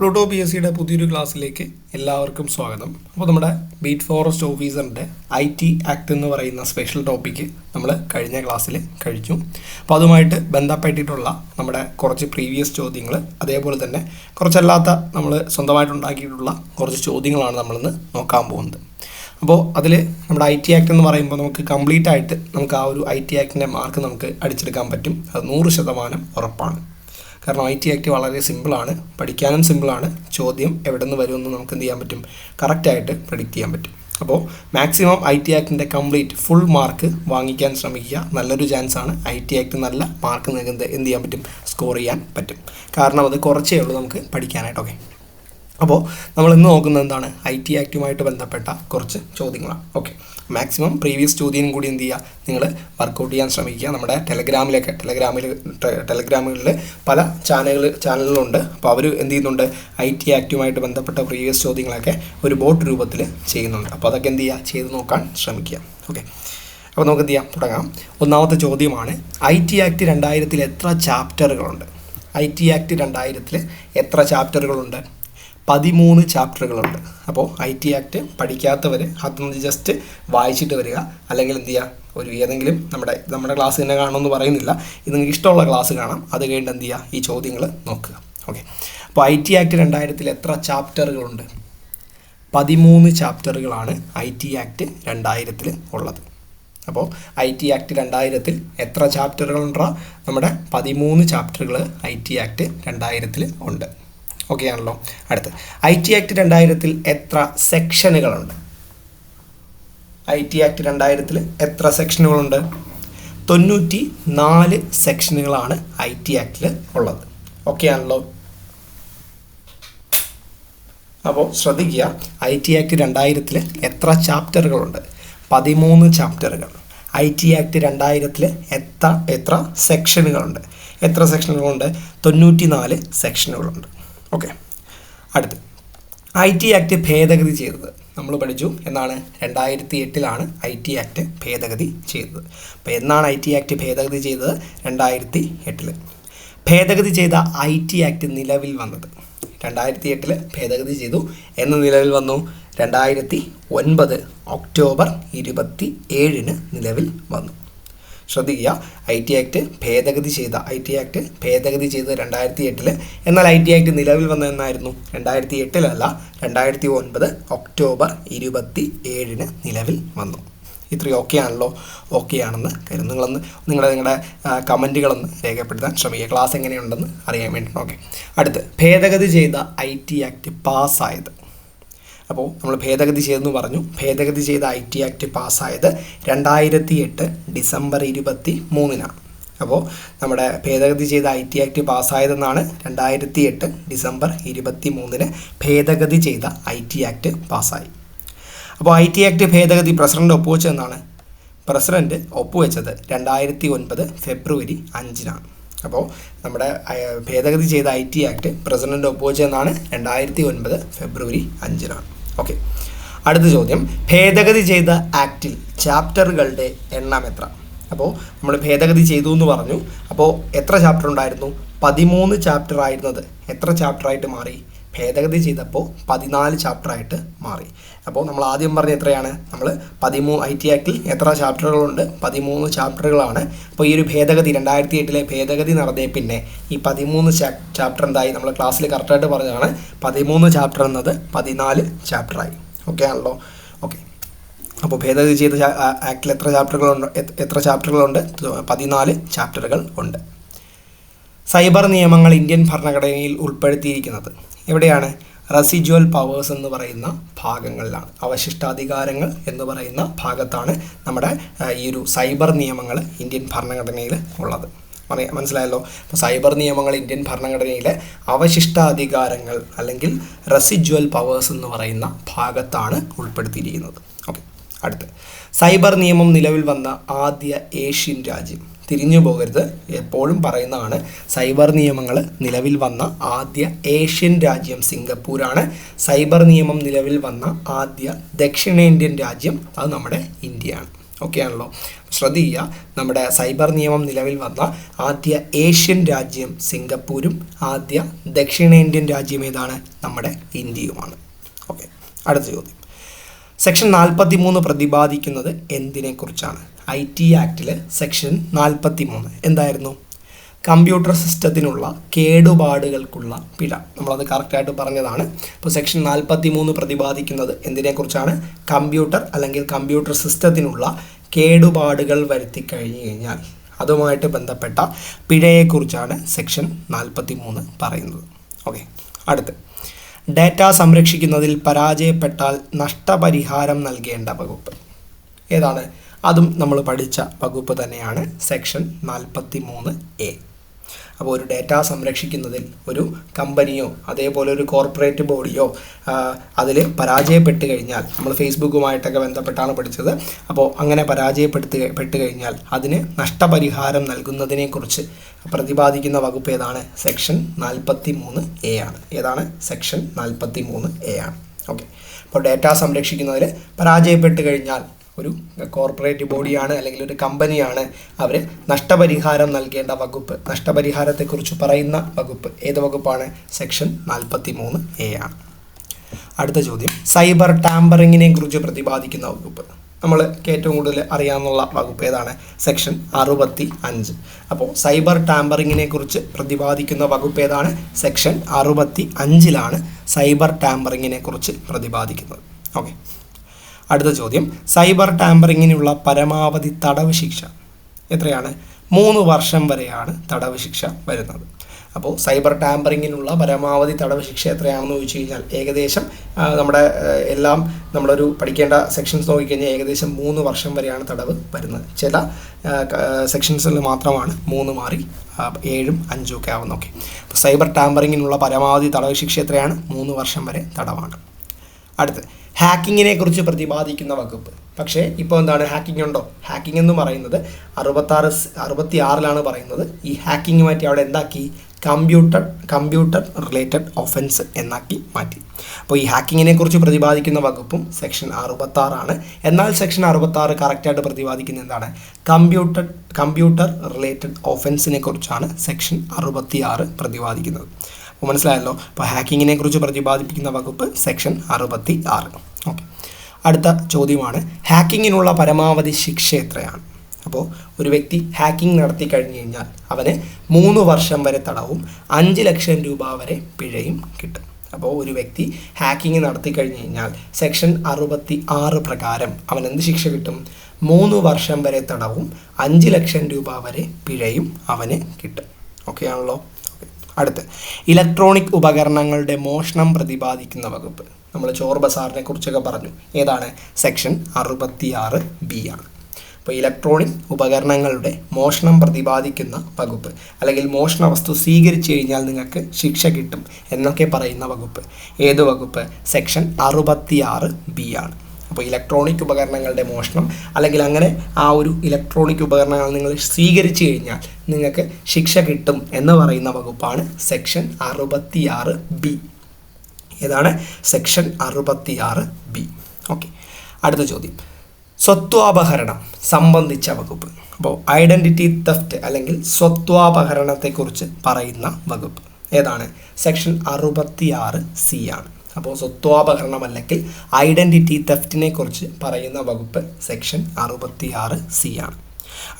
Pluto P S സിയുടെ പുതിയൊരു ക്ലാസ്സിലേക്ക് എല്ലാവർക്കും സ്വാഗതം. അപ്പോൾ നമ്മുടെ ബീറ്റ് ഫോറസ്റ്റ് ഓഫീസറിന്റെ ഐ ടി ആക്ട് എന്ന് പറയുന്ന സ്പെഷ്യൽ ടോപ്പിക്ക് നമ്മൾ കഴിഞ്ഞ ക്ലാസ്സിൽ കഴിച്ചു അപ്പോൾ അതുമായിട്ട് ബന്ധപ്പെട്ടിട്ടുള്ള നമ്മുടെ കുറച്ച് പ്രീവിയസ് ചോദ്യങ്ങൾ അതേപോലെ തന്നെ കുറച്ചല്ലാത്ത നമ്മൾ സ്വന്തമായിട്ട് ഉണ്ടാക്കിയിട്ടുള്ള കുറച്ച് ചോദ്യങ്ങളാണ് നമ്മളിന്ന് നോക്കാൻ പോകുന്നത്. അപ്പോൾ അതിൽ നമ്മുടെ ഐ ടി ആക്ട് എന്ന് പറയുമ്പോൾ നമുക്ക് കംപ്ലീറ്റ് ആയിട്ട് നമുക്ക് ആ ഒരു ഐ ടി ആക്ടിന്റെ മാർക്ക് നമുക്ക് അടിച്ചെടുക്കാൻ പറ്റും. അത് നൂറ് ശതമാനം ഉറപ്പാണ്. കാരണം ഐ ടി ആക്ട് വളരെ സിമ്പിളാണ് പഠിക്കാനും സിമ്പിളാണ് ചോദ്യം എവിടെ നിന്ന് വരുമെന്ന് നമുക്ക് എന്ത് ചെയ്യാൻ പറ്റും? കറക്റ്റായിട്ട് പ്രഡിക്റ്റ് ചെയ്യാൻ പറ്റും. അപ്പോൾ മാക്സിമം ഐ ടി ആക്ടിന്റെ കംപ്ലീറ്റ് ഫുൾ മാർക്ക് വാങ്ങിക്കാൻ ശ്രമിക്കുക. നല്ലൊരു ചാൻസാണ് ഐ ടി ആക്ട് നല്ല മാർക്ക് നിങ്ങൾക്ക് എന്ത് ചെയ്യാൻ പറ്റും? സ്കോർ ചെയ്യാൻ പറ്റും. കാരണം അത് കുറച്ചേ ഉള്ളൂ നമുക്ക് പഠിക്കാനായിട്ട്. ഓക്കെ അപ്പോൾ നമ്മൾ ഇന്ന് നോക്കുന്നത് എന്താണ്? ഐ ടി ആക്റ്റുമായിട്ട് ബന്ധപ്പെട്ട കുറച്ച് ചോദ്യങ്ങളാണ്. ഓക്കെ മാക്സിമം പ്രീവിയസ് ചോദ്യം കൂടി എന്ത് ചെയ്യുക? നിങ്ങൾ വർക്കൗട്ട് ചെയ്യാൻ ശ്രമിക്കുക. നമ്മുടെ ടെലഗ്രാമിലൊക്കെ ടെലഗ്രാമിൽ ടെലഗ്രാമുകളിൽ പല ചാനലുകൾ ചാനലുകളുണ്ട് അപ്പോൾ അവർ എന്ത് ചെയ്യുന്നുണ്ട്? ഐ ടി ആക്റ്റുമായിട്ട് ബന്ധപ്പെട്ട പ്രീവിയസ് ചോദ്യങ്ങളൊക്കെ ഒരു ബോട്ട് രൂപത്തിൽ ചെയ്യുന്നുണ്ട്. അപ്പോൾ അതൊക്കെ എന്ത് ചെയ്യുക? ചെയ്ത് നോക്കാൻ ശ്രമിക്കുക. ഓക്കെ അപ്പോൾ നമുക്ക് എന്ത് ചെയ്യാം? തുടങ്ങാം. ഒന്നാമത്തെ ചോദ്യമാണ് ഐ ടി ആക്ട് രണ്ടായിരത്തിൽ എത്ര ചാപ്റ്ററുകളുണ്ട് ഐ ടി ആക്ട് രണ്ടായിരത്തിൽ എത്ര ചാപ്റ്ററുകളുണ്ട് പതിമൂന്ന് ചാപ്റ്ററുകളുണ്ട്. അപ്പോൾ ഐ ടി ആക്ട് പഠിക്കാത്തവർ അതൊന്ന് ജസ്റ്റ് വായിച്ചിട്ട് വരിക. അല്ലെങ്കിൽ എന്ത് ചെയ്യുക ഒരു ഏതെങ്കിലും നമ്മുടെ നമ്മുടെ ക്ലാസ് തന്നെ കാണുമെന്ന് പറയുന്നില്ല. ഇത് നിങ്ങൾക്ക് ഇഷ്ടമുള്ള ക്ലാസ് കാണാം. അത് കഴിഞ്ഞിട്ട് എന്ത് ചെയ്യുക ഈ ചോദ്യങ്ങൾ നോക്കുക. ഓക്കെ അപ്പോൾ ഐ ടി ആക്ട് രണ്ടായിരത്തിൽ എത്ര ചാപ്റ്ററുകളുണ്ട്? പതിമൂന്ന് ചാപ്റ്ററുകളാണ് ഐ ടി ആക്ട് രണ്ടായിരത്തിൽ ഉള്ളത്. അപ്പോൾ ഐ ടി ആക്ട് രണ്ടായിരത്തിൽ എത്ര ചാപ്റ്ററുകളുണ്ടോ? നമ്മുടെ പതിമൂന്ന് ചാപ്റ്ററുകൾ ഐ ടി ആക്ട് രണ്ടായിരത്തിൽ ഉണ്ട്. ഓക്കെ ആണല്ലോ അടുത്ത് ഐ ടി ആക്ട് രണ്ടായിരത്തിൽ എത്ര സെക്ഷനുകളുണ്ട്? ഐ ടി ആക്ട് രണ്ടായിരത്തിൽ എത്ര സെക്ഷനുകളുണ്ട്? തൊണ്ണൂറ്റി നാല് സെക്ഷനുകളാണ് ഐ ടി ആക്ടിൽ ഉള്ളത്. ഓക്കെ ആണല്ലോ അപ്പോൾ ശ്രദ്ധിക്കുക ഐ ടി ആക്ട് രണ്ടായിരത്തിൽ എത്ര ചാപ്റ്ററുകളുണ്ട്? പതിമൂന്ന് ചാപ്റ്ററുകൾ. ഐ ടി ആക്ട് രണ്ടായിരത്തിൽ എത്ര എത്ര സെക്ഷനുകളുണ്ട്? എത്ര സെക്ഷനുകളുണ്ട്? തൊണ്ണൂറ്റി നാല് സെക്ഷനുകളുണ്ട്. ഓക്കെ അടുത്ത്. ഐ ടി ആക്ട് ഭേദഗതി ചെയ്തത് നമ്മൾ പഠിച്ചു. എന്നാണ് രണ്ടായിരത്തി എട്ടിലാണ് ഐ ടി ആക്ട് ഭേദഗതി ചെയ്തത്. അപ്പോൾ എന്നാണ് ഐ ടി ആക്ട് ഭേദഗതി ചെയ്തത്? രണ്ടായിരത്തി എട്ടിൽ ഭേദഗതി ചെയ്ത ഐ ടി ആക്ട് നിലവിൽ വന്നത്? രണ്ടായിരത്തി എട്ടിൽ ഭേദഗതി ചെയ്തു. എന്ന് നിലവിൽ വന്നു? രണ്ടായിരത്തി ഒൻപത് ഒക്ടോബർ ഇരുപത്തി ഏഴിന് നിലവിൽ വന്നു. ശ്രദ്ധിക്കുക. ഐ ടി ആക്ട് ഭേദഗതി ചെയ്ത ഐ ടി ആക്ട് ഭേദഗതി ചെയ്ത രണ്ടായിരത്തി എട്ടിൽ എന്നാൽ ഐ ടി ആക്ട് നിലവിൽ വന്നതെന്നായിരുന്നു? രണ്ടായിരത്തി എട്ടിലല്ല രണ്ടായിരത്തി ഒൻപത് ഒക്ടോബർ ഇരുപത്തി ഏഴിന് നിലവിൽ വന്നു. ഇത്രയും ഓക്കെ ആണല്ലോ ഓക്കെ ആണെന്ന് കരുതും നിങ്ങളൊന്ന് നിങ്ങളുടെ നിങ്ങളുടെ കമന്റുകളൊന്ന് രേഖപ്പെടുത്താൻ ശ്രമിക്കുക. ക്ലാസ് എങ്ങനെയുണ്ടെന്ന് അറിയാൻ വേണ്ടി ഓക്കെ അടുത്ത് ഭേദഗതി ചെയ്ത ഐ ടി ആക്ട് പാസ്സായത്. അപ്പോൾ നമ്മൾ ഭേദഗതി ചെയ്തെന്ന് പറഞ്ഞു. ഭേദഗതി ചെയ്ത ഐ ടി ആക്ട് പാസ്സായത് രണ്ടായിരത്തി എട്ട് ഡിസംബർ ഇരുപത്തി മൂന്നിനാണ് അപ്പോൾ നമ്മുടെ ഭേദഗതി ചെയ്ത ഐ ടി ആക്ട് പാസ്സായതെന്നാണ് രണ്ടായിരത്തി എട്ട് ഡിസംബർ ഇരുപത്തി മൂന്നിന് ഭേദഗതി ചെയ്ത ഐ ടി ആക്ട് പാസ്സായി. അപ്പോൾ ഐ ടി ആക്ട് ഭേദഗതി പ്രസിഡന്റ് ഒപ്പുവെച്ചതെന്നാണ് പ്രസിഡന്റ് ഒപ്പുവെച്ചത് രണ്ടായിരത്തി ഒൻപത് ഫെബ്രുവരി അഞ്ചിനാണ് അപ്പോൾ നമ്മുടെ ഭേദഗതി ചെയ്ത ഐ ടി ആക്ട് പ്രസിഡന്റ് ഒപ്പുവെച്ചതെന്നാണ് രണ്ടായിരത്തി ഒൻപത് ഫെബ്രുവരി അഞ്ചിനാണ് ഓക്കെ അടുത്ത ചോദ്യം. ഭേദഗതി ചെയ്ത ആക്റ്റിൽ ചാപ്റ്ററുകളുടെ എണ്ണം എത്ര? അപ്പോൾ നമ്മൾ ഭേദഗതി ചെയ്തു എന്ന് പറഞ്ഞു. അപ്പോൾ എത്ര ചാപ്റ്റർ ഉണ്ടായിരുന്നു? പതിമൂന്ന് ചാപ്റ്റർ ആയിരുന്നത്. എത്ര ചാപ്റ്റർ ആയിട്ട് മാറി? ഭേദഗതി ചെയ്തപ്പോൾ പതിനാല് ചാപ്റ്ററായിട്ട് മാറി. അപ്പോൾ നമ്മൾ ആദ്യം പറഞ്ഞ എത്രയാണ്? നമ്മൾ പതിമൂന്ന് ഐ ടി ആക്ടിൽ എത്ര ചാപ്റ്ററുകളുണ്ട് പതിമൂന്ന് ചാപ്റ്ററുകളാണ് അപ്പോൾ ഈ ഒരു ഭേദഗതി രണ്ടായിരത്തി എട്ടിലെ ഭേദഗതി നടന്നേ പിന്നെ ഈ പതിമൂന്ന് ചാപ്റ്റർ എന്തായി? നമ്മൾ ക്ലാസ്സിൽ കറക്റ്റായിട്ട് പറഞ്ഞതാണ്. പതിമൂന്ന് ചാപ്റ്റർ എന്നത് പതിനാല് ചാപ്റ്ററായി ഓക്കെ ആണല്ലോ? ഓക്കെ അപ്പോൾ ഭേദഗതി ചെയ്ത ആക്ടിൽ എത്ര ചാപ്റ്ററുകളുണ്ട് എത്ര ചാപ്റ്ററുകളുണ്ട് പതിനാല് ചാപ്റ്ററുകൾ ഉണ്ട്. സൈബർ നിയമങ്ങൾ ഇന്ത്യൻ ഭരണഘടനയിൽ ഉൾപ്പെടുത്തിയിരിക്കുന്നത്. എവിടെയാണ് റെസിജ്വൽ പവേഴ്സ് എന്ന് പറയുന്ന ഭാഗങ്ങളിലാണ്. അവശിഷ്ടാധികാരങ്ങൾ എന്ന് പറയുന്ന ഭാഗത്താണ് നമ്മുടെ ഈ ഒരു സൈബർ നിയമങ്ങൾ ഇന്ത്യൻ ഭരണഘടനയിൽ ഉള്ളത്. മനസ്സിലായല്ലോ? അപ്പോൾ സൈബർ നിയമങ്ങൾ ഇന്ത്യൻ ഭരണഘടനയിലെ അവശിഷ്ടാധികാരങ്ങൾ അല്ലെങ്കിൽ റെസിജ്വൽ പവേഴ്സ് എന്ന് പറയുന്ന ഭാഗത്താണ് ഉൾപ്പെടുത്തിയിരിക്കുന്നത്. ഓക്കെ അടുത്ത്. സൈബർ നിയമം നിലവിൽ വന്ന ആദ്യ ഏഷ്യൻ രാജ്യം തിരിഞ്ഞു പോകരുത്. എപ്പോഴും പറയുന്നതാണ് സൈബർ നിയമങ്ങൾ നിലവിൽ വന്ന ആദ്യ ഏഷ്യൻ രാജ്യം സിംഗപ്പൂരാണ്. സൈബർ നിയമം നിലവിൽ വന്ന ആദ്യ ദക്ഷിണേന്ത്യൻ രാജ്യം അത് നമ്മുടെ ഇന്ത്യയാണ്. ഓക്കെ ആണല്ലോ? ശ്രദ്ധിക്കുക നമ്മുടെ സൈബർ നിയമം നിലവിൽ വന്ന ആദ്യ ഏഷ്യൻ രാജ്യം സിംഗപ്പൂരും ആദ്യ ദക്ഷിണേന്ത്യൻ രാജ്യം ഏതാണ്? നമ്മുടെ ഇന്ത്യയുമാണ്. ഓക്കെ അടുത്ത ചോദ്യം. സെക്ഷൻ നാൽപ്പത്തി മൂന്ന് പ്രതിപാദിക്കുന്നത് എന്തിനെക്കുറിച്ചാണ്? ഐ ടി ആക്ടിലെ സെക്ഷൻ നാൽപ്പത്തി മൂന്ന് എന്തായിരുന്നു? കമ്പ്യൂട്ടർ സിസ്റ്റത്തിനുള്ള കേടുപാടുകൾക്കുള്ള പിഴ. നമ്മളത് കറക്റ്റായിട്ട് പറഞ്ഞതാണ്. അപ്പോൾ സെക്ഷൻ നാൽപ്പത്തി മൂന്ന് പ്രതിപാദിക്കുന്നത് എന്തിനെക്കുറിച്ചാണ്? കമ്പ്യൂട്ടർ അല്ലെങ്കിൽ കമ്പ്യൂട്ടർ സിസ്റ്റത്തിനുള്ള കേടുപാടുകൾ വരുത്തി കഴിഞ്ഞു കഴിഞ്ഞാൽ. അതുമായിട്ട് ബന്ധപ്പെട്ട പിഴയെക്കുറിച്ചാണ് സെക്ഷൻ നാൽപ്പത്തി മൂന്ന് പറയുന്നത്. ഓക്കെ അടുത്ത്. ഡാറ്റ സംരക്ഷിക്കുന്നതിൽ പരാജയപ്പെട്ടാൽ നഷ്ടപരിഹാരം നൽകേണ്ട വകുപ്പ്. ഏതാണ്? അതും നമ്മൾ പഠിച്ച വകുപ്പ് തന്നെയാണ് സെക്ഷൻ നാൽപ്പത്തി മൂന്ന് എ. അപ്പോൾ ഒരു ഡേറ്റ സംരക്ഷിക്കുന്നതിൽ ഒരു കമ്പനിയോ അതേപോലെ ഒരു കോർപ്പറേറ്റ് ബോഡിയോ അതിൽ പരാജയപ്പെട്ട് കഴിഞ്ഞാൽ നമ്മൾ ഫേസ്ബുക്കുമായിട്ടൊക്കെ ബന്ധപ്പെട്ടാണ് പഠിച്ചത് അപ്പോൾ അങ്ങനെ പരാജയപ്പെടുത്ത് പെട്ട് കഴിഞ്ഞാൽ അതിന് നഷ്ടപരിഹാരം നൽകുന്നതിനെക്കുറിച്ച് പ്രതിപാദിക്കുന്ന വകുപ്പ് ഏതാണ്? സെക്ഷൻ നാൽപ്പത്തി മൂന്ന് എ ആണ്. ഏതാണ്? സെക്ഷൻ നാൽപ്പത്തി മൂന്ന് എ ആണ്. ഓക്കെ. അപ്പോൾ ഡേറ്റ സംരക്ഷിക്കുന്നതിൽ പരാജയപ്പെട്ട് കഴിഞ്ഞാൽ ഒരു കോർപ്പറേറ്റ് ബോഡിയാണ് അല്ലെങ്കിൽ ഒരു കമ്പനിയാണ് അവർ നഷ്ടപരിഹാരം നൽകേണ്ട വകുപ്പ്. നഷ്ടപരിഹാരത്തെക്കുറിച്ച് പറയുന്ന വകുപ്പ്. ഏത് വകുപ്പാണ്? സെക്ഷൻ നാൽപ്പത്തി മൂന്ന് എ ആണ്. അടുത്ത ചോദ്യം. സൈബർ ടാമ്പറിങ്ങിനെ കുറിച്ച് പ്രതിപാദിക്കുന്ന വകുപ്പ്. നമ്മൾ ഏറ്റവും കൂടുതൽ അറിയാവുന്ന വകുപ്പ് ഏതാണ്? സെക്ഷൻ അറുപത്തി അഞ്ച് അപ്പോൾ സൈബർ ടാമ്പറിങ്ങിനെ കുറിച്ച് പ്രതിപാദിക്കുന്ന വകുപ്പ് ഏതാണ്? സെക്ഷൻ അറുപത്തി അഞ്ചിലാണ് സൈബർ ടാമ്പറിങ്ങിനെ കുറിച്ച് പ്രതിപാദിക്കുന്നത്. ഓക്കെ അടുത്ത ചോദ്യം. സൈബർ ടാമ്പറിങ്ങിനുള്ള പരമാവധി തടവ് ശിക്ഷ. എത്രയാണ്? മൂന്ന് വർഷം വരെയാണ് തടവ് ശിക്ഷ വരുന്നത്. അപ്പോൾ സൈബർ ടാമ്പറിങ്ങിനുള്ള പരമാവധി തടവ് ശിക്ഷ എത്രയാണെന്ന് ചോദിച്ചു കഴിഞ്ഞാൽ ഏകദേശം നമ്മുടെ എല്ലാം നമ്മളൊരു പഠിക്കേണ്ട സെക്ഷൻസ് നോക്കിക്കഴിഞ്ഞാൽ ഏകദേശം മൂന്ന് വർഷം വരെയാണ് തടവ് വരുന്നത്. ചില സെക്ഷൻസിൽ മാത്രമാണ് മൂന്ന് മാറി ഏഴും അഞ്ചും ഒക്കെ ആവുന്ന ഓക്കെ. സൈബർ ടാമ്പറിങ്ങിനുള്ള പരമാവധി തടവ് ശിക്ഷ എത്രയാണ്? മൂന്ന് വർഷം വരെ തടവാണ്. അടുത്ത് ഹാക്കിങ്ങിനെ കുറിച്ച് പ്രതിപാദിക്കുന്ന വകുപ്പ്. പക്ഷേ ഇപ്പോൾ എന്താണ് ഹാക്കിംഗ് ഉണ്ടോ? ഹാക്കിംഗ് എന്ന് പറയുന്നത് അറുപത്താറ് അറുപത്തി ആറിലാണ് പറയുന്നത്. ഈ ഹാക്കിംഗ് മാറ്റി അവിടെ എന്താക്കി? കമ്പ്യൂട്ടർ കമ്പ്യൂട്ടർ റിലേറ്റഡ് ഒഫൻസ് എന്നാക്കി മാറ്റി. അപ്പോൾ ഈ ഹാക്കിങ്ങിനെ കുറിച്ച് പ്രതിപാദിക്കുന്ന വകുപ്പും സെക്ഷൻ അറുപത്താറാണ്. എന്നാൽ സെക്ഷൻ അറുപത്താറ് കറക്റ്റായിട്ട് പ്രതിപാദിക്കുന്നത് എന്താണ്? കമ്പ്യൂട്ടർ കമ്പ്യൂട്ടർ റിലേറ്റഡ് ഒഫൻസിനെ കുറിച്ചാണ് സെക്ഷൻ അറുപത്തിയാറ് പ്രതിപാദിക്കുന്നത്. അപ്പോൾ മനസ്സിലായല്ലോ? അപ്പോൾ ഹാക്കിങ്ങിനെ കുറിച്ച് പ്രതിപാദിപ്പിക്കുന്ന വകുപ്പ് സെക്ഷൻ അറുപത്തി ആറ് അടുത്ത ചോദ്യമാണ്. ഹാക്കിങ്ങിനുള്ള പരമാവധി ശിക്ഷ എത്രയാണ്? അപ്പോൾ ഒരു വ്യക്തി ഹാക്കിംഗ് നടത്തി കഴിഞ്ഞു കഴിഞ്ഞാൽ അവന് മൂന്ന് വർഷം വരെ തടവും അഞ്ച് ലക്ഷം രൂപ വരെ പിഴയും കിട്ടും. അപ്പോൾ ഒരു വ്യക്തി ഹാക്കിംഗ് നടത്തി കഴിഞ്ഞു കഴിഞ്ഞാൽ സെക്ഷൻ അറുപത്തി ആറ് പ്രകാരം അവൻ എന്ത് ശിക്ഷ കിട്ടും? മൂന്ന് വർഷം വരെ തടവും അഞ്ച് ലക്ഷം രൂപ വരെ പിഴയും അവന് കിട്ടും. ഓക്കെ ആണല്ലോ. അടുത്ത്. ഇലക്ട്രോണിക് ഉപകരണങ്ങളുടെ മോഷണം പ്രതിപാദിക്കുന്ന വകുപ്പ്. നമ്മൾ ചോർ ബസാറിനെ കുറിച്ചൊക്കെ പറഞ്ഞു. ഏതാണ്? സെക്ഷൻ അറുപത്തിയാറ് ബി ആണ്. അപ്പോൾ ഇലക്ട്രോണിക് ഉപകരണങ്ങളുടെ മോഷണം പ്രതിപാദിക്കുന്ന വകുപ്പ്. അല്ലെങ്കിൽ മോഷണ വസ്തു സ്വീകരിച്ചു കഴിഞ്ഞാൽ നിങ്ങൾക്ക് ശിക്ഷ കിട്ടും എന്നൊക്കെ പറയുന്ന വകുപ്പ്. ഏത് വകുപ്പ്? സെക്ഷൻ അറുപത്തിയാറ് ബി ആണ്. അപ്പോൾ ഇലക്ട്രോണിക് ഉപകരണങ്ങളുടെ മോഷണം അല്ലെങ്കിൽ അങ്ങനെ ആ ഒരു ഇലക്ട്രോണിക് ഉപകരണങ്ങൾ നിങ്ങൾ സ്വീകരിച്ചു കഴിഞ്ഞാൽ നിങ്ങൾക്ക് ശിക്ഷ കിട്ടും എന്ന് പറയുന്ന വകുപ്പാണ് സെക്ഷൻ അറുപത്തിയാറ് ബി ഏതാണ്? സെക്ഷൻ അറുപത്തിയാറ് ബി ഓക്കെ അടുത്ത ചോദ്യം. സ്വത്വാപഹരണം സംബന്ധിച്ച വകുപ്പ്. അപ്പോൾ ഐഡന്റിറ്റി തെഫ്റ്റ് അല്ലെങ്കിൽ സ്വത്വാപഹരണത്തെക്കുറിച്ച് പറയുന്ന വകുപ്പ്. ഏതാണ്? സെക്ഷൻ അറുപത്തിയാറ് സി ആണ്. അപ്പോൾ സ്വത്വാപഹരണം അല്ലെങ്കിൽ ഐഡന്റിറ്റി തെഫ്റ്റിനെ കുറിച്ച് പറയുന്ന വകുപ്പ് സെക്ഷൻ അറുപത്തിയാറ് സി ആണ്.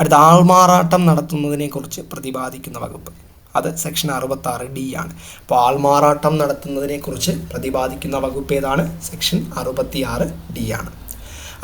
അടുത്ത ആൾമാറാട്ടം നടത്തുന്നതിനെക്കുറിച്ച് പ്രതിപാദിക്കുന്ന വകുപ്പ്. അത് സെക്ഷൻ അറുപത്താറ് ഡി ആണ്. അപ്പോൾ ആൾമാറാട്ടം നടത്തുന്നതിനെക്കുറിച്ച് പ്രതിപാദിക്കുന്ന വകുപ്പ് ഏതാണ്? സെക്ഷൻ അറുപത്തിയാറ് ഡി ആണ്.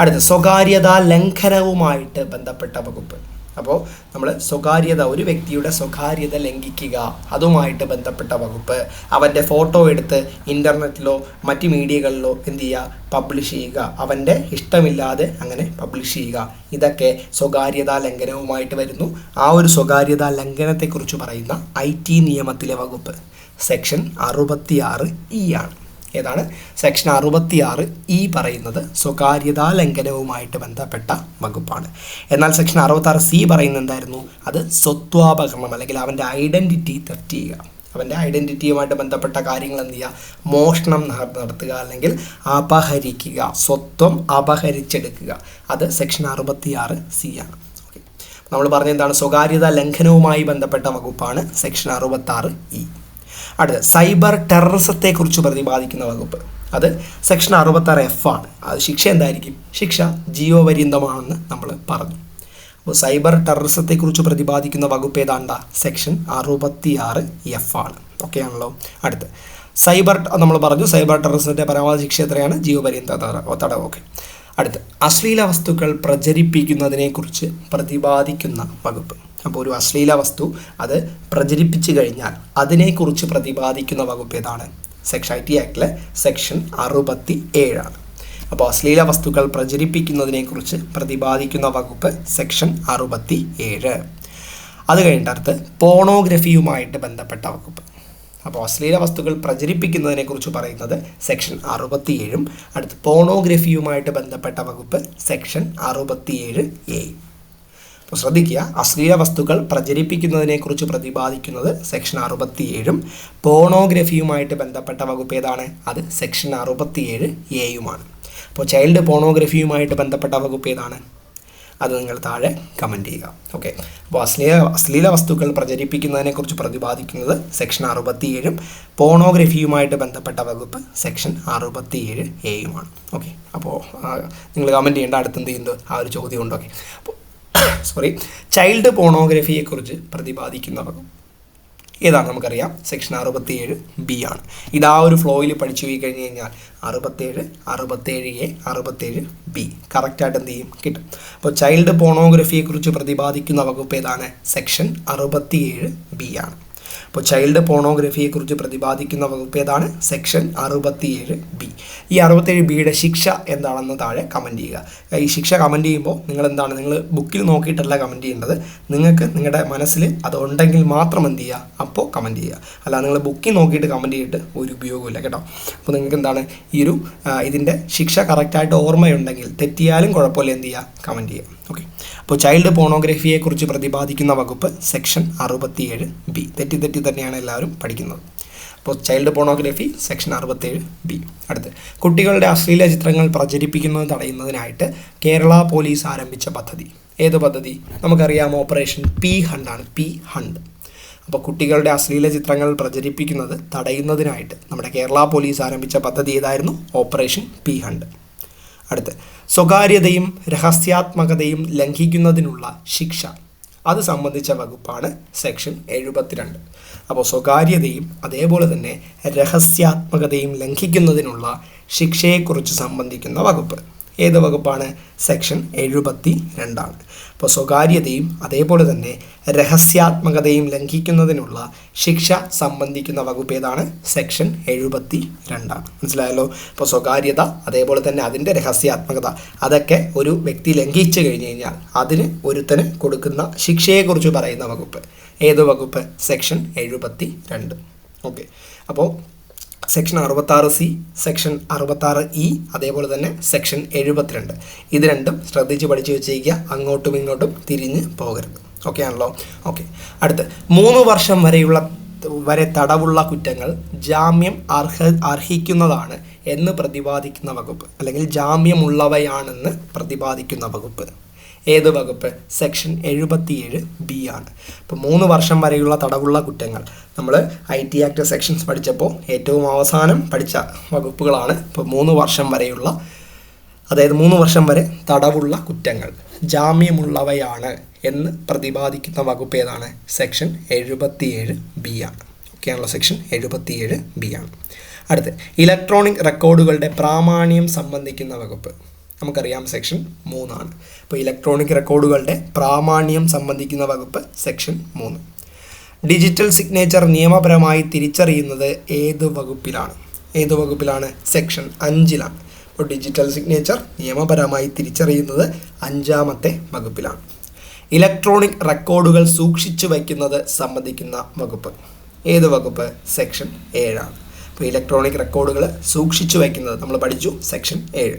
അടുത്ത സ്വകാര്യതാ ലംഘനവുമായിട്ട് ബന്ധപ്പെട്ട വകുപ്പ്. അപ്പോൾ നമ്മൾ സ്വകാര്യത ഒരു വ്യക്തിയുടെ സ്വകാര്യത ലംഘിക്കുക അതുമായിട്ട് ബന്ധപ്പെട്ട വകുപ്പ് അവന്റെ ഫോട്ടോ എടുത്ത് ഇന്റർനെറ്റിലോ മറ്റ് മീഡിയകളിലോ എന്ത് ചെയ്യുക? പബ്ലിഷ് ചെയ്യുക. അവന്റെ ഇഷ്ടമില്ലാതെ അങ്ങനെ പബ്ലിഷ് ചെയ്യുക. ഇതൊക്കെ സ്വകാര്യതാ ലംഘനവുമായിട്ട് വരുന്നു. ആ ഒരു സ്വകാര്യതാ ലംഘനത്തെക്കുറിച്ച് പറയുന്ന ഐ നിയമത്തിലെ വകുപ്പ്. സെക്ഷൻ അറുപത്തിയാറ് ഇ ആണ്. ഏതാണ്? സെക്ഷൻ അറുപത്തിയാറ് ഈ പറയുന്നത് സ്വകാര്യതാ ലംഘനവുമായിട്ട് ബന്ധപ്പെട്ട വകുപ്പാണ്. എന്നാൽ സെക്ഷൻ അറുപത്താറ് സി പറയുന്നത് എന്തായിരുന്നു? അത് സ്വത്വാപകരണം അല്ലെങ്കിൽ അവന്റെ ഐഡന്റിറ്റി തെറ്റ് ചെയ്യുക. അവന്റെ ഐഡന്റിറ്റിയുമായിട്ട് ബന്ധപ്പെട്ട കാര്യങ്ങൾ എന്ത് ചെയ്യുക? മോഷണം നടത്തുക അല്ലെങ്കിൽ അപഹരിക്കുക സ്വത്വം അപഹരിച്ചെടുക്കുക. അത് സെക്ഷൻ അറുപത്തിയാറ് സി ആണ്. നമ്മൾ പറഞ്ഞ എന്താണ്? സ്വകാര്യത ലംഘനവുമായി ബന്ധപ്പെട്ട വകുപ്പാണ് സെക്ഷൻ അറുപത്താറ് ഇ അടുത്ത സൈബർ ടെററിസത്തെക്കുറിച്ച് പ്രതിപാദിക്കുന്ന വകുപ്പ്. അത് സെക്ഷൻ അറുപത്താറ് എഫ് ആണ്. അത് ശിക്ഷ എന്തായിരിക്കും? ശിക്ഷ ജീവപര്യന്തമാണെന്ന് നമ്മൾ പറഞ്ഞു. അപ്പോൾ സൈബർ ടെററിസത്തെക്കുറിച്ച് പ്രതിപാദിക്കുന്ന വകുപ്പ് ഏതാണ്ട? സെക്ഷൻ അറുപത്തി ആറ് എഫ് ആണ്. ഓക്കെ ആണല്ലോ അടുത്ത് സൈബർ നമ്മൾ പറഞ്ഞു സൈബർ ടെററിസത്തിന്റെ പരമാവധി ശിക്ഷ എത്രയാണ്? ജീവപര്യന്ത തടവ്. ഓക്കെ. അടുത്ത് അശ്ലീല വസ്തുക്കൾ പ്രചരിപ്പിക്കുന്നതിനെക്കുറിച്ച് പ്രതിപാദിക്കുന്ന വകുപ്പ്. അപ്പോൾ ഒരു അശ്ലീല വസ്തു അത് പ്രചരിപ്പിച്ചു കഴിഞ്ഞാൽ അതിനെക്കുറിച്ച് പ്രതിപാദിക്കുന്ന വകുപ്പ് ഏതാണ്? ടി ആക്ടിലെ സെക്ഷൻ അറുപത്തി ഏഴാണ് അപ്പോൾ അശ്ലീല വസ്തുക്കൾ പ്രചരിപ്പിക്കുന്നതിനെക്കുറിച്ച് പ്രതിപാദിക്കുന്ന വകുപ്പ് സെക്ഷൻ അറുപത്തി ഏഴ് അത് കഴിഞ്ഞിട്ട് പോണോഗ്രഫിയുമായിട്ട് ബന്ധപ്പെട്ട വകുപ്പ്. അപ്പോൾ അശ്ലീല വസ്തുക്കൾ പ്രചരിപ്പിക്കുന്നതിനെക്കുറിച്ച് പറയുന്നത് സെക്ഷൻ അറുപത്തിയേഴും അടുത്ത് പോണോഗ്രഫിയുമായിട്ട് ബന്ധപ്പെട്ട വകുപ്പ് സെക്ഷൻ അറുപത്തിയേഴ് എ അപ്പോൾ ശ്രദ്ധിക്കുക. അശ്ലീല വസ്തുക്കൾ പ്രചരിപ്പിക്കുന്നതിനെക്കുറിച്ച് പ്രതിപാദിക്കുന്നത് സെക്ഷൻ അറുപത്തിയേഴും പോണോഗ്രഫിയുമായിട്ട് ബന്ധപ്പെട്ട വകുപ്പ് ഏതാണ്? അത് സെക്ഷൻ അറുപത്തിയേഴ് എയുമാണ് അപ്പോൾ ചൈൽഡ് പോണോഗ്രഫിയുമായിട്ട് ബന്ധപ്പെട്ട വകുപ്പ് ഏതാണ്? അത് നിങ്ങൾ താഴെ കമന്റ് ചെയ്യുക. ഓക്കെ അപ്പോൾ അശ്ലീല അശ്ലീല വസ്തുക്കൾ പ്രചരിപ്പിക്കുന്നതിനെക്കുറിച്ച് പ്രതിപാദിക്കുന്നത് സെക്ഷൻ അറുപത്തിയേഴും പോണോഗ്രഫിയുമായിട്ട് ബന്ധപ്പെട്ട വകുപ്പ് സെക്ഷൻ അറുപത്തിയേഴ് എയുമാണ് ഓക്കെ അപ്പോൾ നിങ്ങൾ കമന്റ് ചെയ്യേണ്ട അടുത്തെന്ത് ചെയ്യുന്നത് ആ ഒരു ചോദ്യം ഉണ്ട്. ഓക്കെ അപ്പോൾ സോറി ചൈൽഡ് പോണോഗ്രഫിയെക്കുറിച്ച് പ്രതിപാദിക്കുന്ന വകുപ്പ് ഏതാണ് നമുക്കറിയാം? സെക്ഷൻ അറുപത്തിയേഴ് ബി ആണ്. ഇത് ഒരു ഫ്ലോയിൽ പഠിച്ചു പോയി കഴിഞ്ഞ് കഴിഞ്ഞാൽ അറുപത്തേഴ് അറുപത്തേഴ് എ അറുപത്തേഴ് ബി കറക്റ്റായിട്ട് എന്ത് ചെയ്യും? കിട്ടും. അപ്പോൾ ചൈൽഡ് പോണോഗ്രഫിയെക്കുറിച്ച് പ്രതിപാദിക്കുന്ന വകുപ്പ് ഏതാണ്? സെക്ഷൻ അറുപത്തിയേഴ് ബി ആണ്. അപ്പോൾ ചൈൽഡ് പോണോഗ്രഫിയെക്കുറിച്ച് പ്രതിപാദിക്കുന്ന വകുപ്പ് ഏതാണ്? സെക്ഷൻ അറുപത്തിയേഴ് ബി ഈ അറുപത്തേഴ് ബിയുടെ ശിക്ഷ എന്താണെന്ന് താഴെ കമന്റ് ചെയ്യുക. ഈ ശിക്ഷ കമന്റ് ചെയ്യുമ്പോൾ നിങ്ങൾ എന്താണ് നിങ്ങൾ ബുക്കിൽ നോക്കിയിട്ടല്ല കമന്റ് ചെയ്യേണ്ടത്. നിങ്ങൾക്ക് നിങ്ങളുടെ മനസ്സിൽ അത് ഉണ്ടെങ്കിൽ മാത്രം എന്ത് ചെയ്യുക? അപ്പോൾ കമന്റ് ചെയ്യുക. അല്ല നിങ്ങൾ ബുക്കിൽ നോക്കിയിട്ട് കമന്റ് ചെയ്തിട്ട് ഒരു ഉപയോഗമില്ല കേട്ടോ. അപ്പോൾ നിങ്ങൾക്ക് എന്താണ്? ഈ ഒരു ഇതിന്റെ ശിക്ഷ കറക്റ്റായിട്ട് ഓർമ്മയുണ്ടെങ്കിൽ തെറ്റിയാലും കുഴപ്പമില്ല എന്ത് ചെയ്യുക? കമന്റ് ചെയ്യുക. ഓക്കെ അപ്പോൾ ചൈൽഡ് പോണോഗ്രഫിയെക്കുറിച്ച് പ്രതിപാദിക്കുന്ന വകുപ്പ് സെക്ഷൻ അറുപത്തിയേഴ് ബി തെറ്റി തെറ്റി തന്നെയാണ് എല്ലാവരും പഠിക്കുന്നത്. അപ്പോൾ ചൈൽഡ് പോണോഗ്രഫി സെക്ഷൻ അറുപത്തേഴ് ബി അടുത്ത്. കുട്ടികളുടെ അശ്ലീല ചിത്രങ്ങൾ പ്രചരിപ്പിക്കുന്നത് തടയുന്നതിനായിട്ട് കേരള പോലീസ് ആരംഭിച്ച പദ്ധതി. ഏത് പദ്ധതി? നമുക്കറിയാം ഓപ്പറേഷൻ പി ഹണ്ടാണ് പി ഹണ്ട് അപ്പോൾ കുട്ടികളുടെ അശ്ലീല ചിത്രങ്ങൾ പ്രചരിപ്പിക്കുന്നത് തടയുന്നതിനായിട്ട് നമ്മുടെ കേരള പോലീസ് ആരംഭിച്ച പദ്ധതി ഏതായിരുന്നു? ഓപ്പറേഷൻ പി ഹണ്ട് അടുത്ത്. സ്വകാര്യതയും രഹസ്യാത്മകതയും ലംഘിക്കുന്നതിനുള്ള ശിക്ഷ. അത് സംബന്ധിച്ച വകുപ്പാണ് സെക്ഷൻ എഴുപത്തിരണ്ട്. അപ്പോൾ സ്വകാര്യതയും അതേപോലെ തന്നെ രഹസ്യാത്മകതയും ലംഘിക്കുന്നതിനുള്ള ശിക്ഷയെക്കുറിച്ച് സംബന്ധിക്കുന്ന വകുപ്പ്. ഏത് വകുപ്പാണ്? സെക്ഷൻ എഴുപത്തി രണ്ടാണ് അപ്പോൾ സ്വകാര്യതയും അതേപോലെ തന്നെ രഹസ്യാത്മകതയും ലംഘിക്കുന്നതിനുള്ള ശിക്ഷ സംബന്ധിക്കുന്ന വകുപ്പ് ഏതാണ്? സെക്ഷൻ എഴുപത്തി രണ്ടാണ് മനസ്സിലായല്ലോ? അപ്പോൾ സ്വകാര്യത അതേപോലെ തന്നെ അതിന്റെ രഹസ്യാത്മകത അതൊക്കെ ഒരു വ്യക്തി ലംഘിച്ചു കഴിഞ്ഞു കഴിഞ്ഞാൽ അതിന് ഒരുത്തന് കൊടുക്കുന്ന ശിക്ഷയെക്കുറിച്ച് പറയുന്ന വകുപ്പ്. ഏത് വകുപ്പ്? സെക്ഷൻ എഴുപത്തി രണ്ട് ഓക്കെ അപ്പോൾ സെക്ഷൻ അറുപത്താറ് സി സെക്ഷൻ അറുപത്താറ് ഇ അതേപോലെ തന്നെ സെക്ഷൻ എഴുപത്തിരണ്ട്. ഇത് രണ്ടും ശ്രദ്ധിച്ച് പഠിച്ചു വെച്ചിരിക്കുക. അങ്ങോട്ടും ഇങ്ങോട്ടും തിരിഞ്ഞ് പോകരുത്. ഓക്കെ ആണല്ലോ? ഓക്കെ അടുത്ത് മൂന്ന് വർഷം വരെയുള്ള വരെ തടവുള്ള കുറ്റങ്ങൾ ജാമ്യം അർഹ അർഹിക്കുന്നതാണ് എന്ന് പ്രതിപാദിക്കുന്ന വകുപ്പ്. അല്ലെങ്കിൽ ജാമ്യമുള്ളവയാണെന്ന് പ്രതിപാദിക്കുന്ന വകുപ്പ്. ഏത് വകുപ്പ്? സെക്ഷൻ എഴുപത്തിയേഴ് ബി ആണ്. ഇപ്പോൾ മൂന്ന് വർഷം വരെയുള്ള തടവുള്ള കുറ്റങ്ങൾ. നമ്മൾ ഐ ടി ആക്ട് സെക്ഷൻസ് പഠിച്ചപ്പോൾ ഏറ്റവും അവസാനം പഠിച്ച വകുപ്പുകളാണ് ഇപ്പോൾ മൂന്ന് വർഷം വരെയുള്ള അതായത് മൂന്ന് വർഷം വരെ തടവുള്ള കുറ്റങ്ങൾ. ജാമ്യമുള്ളവയാണ് എന്ന് പ്രതിപാദിക്കുന്ന വകുപ്പ് ഏതാണ്? സെക്ഷൻ എഴുപത്തിയേഴ് ബി ആണ്. ഒക്കെയാണല്ലോ സെക്ഷൻ എഴുപത്തിയേഴ് ബി ആണ്. അടുത്ത് ഇലക്ട്രോണിക് റെക്കോർഡുകളുടെ പ്രാമാണ്യം സംബന്ധിക്കുന്ന വകുപ്പ്. നമുക്കറിയാം സെക്ഷൻ മൂന്നാണ്. അപ്പോൾ ഇലക്ട്രോണിക് റെക്കോർഡുകളുടെ പ്രാമാണ്യം സംബന്ധിക്കുന്ന വകുപ്പ് സെക്ഷൻ മൂന്ന്. ഡിജിറ്റൽ സിഗ്നേച്ചർ നിയമപരമായി തിരിച്ചറിയുന്നത് ഏത് വകുപ്പിലാണ്? ഏത് വകുപ്പിലാണ്? സെക്ഷൻ അഞ്ചിലാണ്. അപ്പോൾ ഡിജിറ്റൽ സിഗ്നേച്ചർ നിയമപരമായി തിരിച്ചറിയുന്നത് അഞ്ചാമത്തെ വകുപ്പിലാണ്. ഇലക്ട്രോണിക് റെക്കോർഡുകൾ സൂക്ഷിച്ചു വയ്ക്കുന്നത് സംബന്ധിക്കുന്ന വകുപ്പ്. ഏത് വകുപ്പ്? സെക്ഷൻ ഏഴാണ്. അപ്പോൾ ഇലക്ട്രോണിക് റെക്കോർഡുകൾ സൂക്ഷിച്ചു വയ്ക്കുന്നത് നമ്മൾ പഠിച്ചു സെക്ഷൻ ഏഴ്.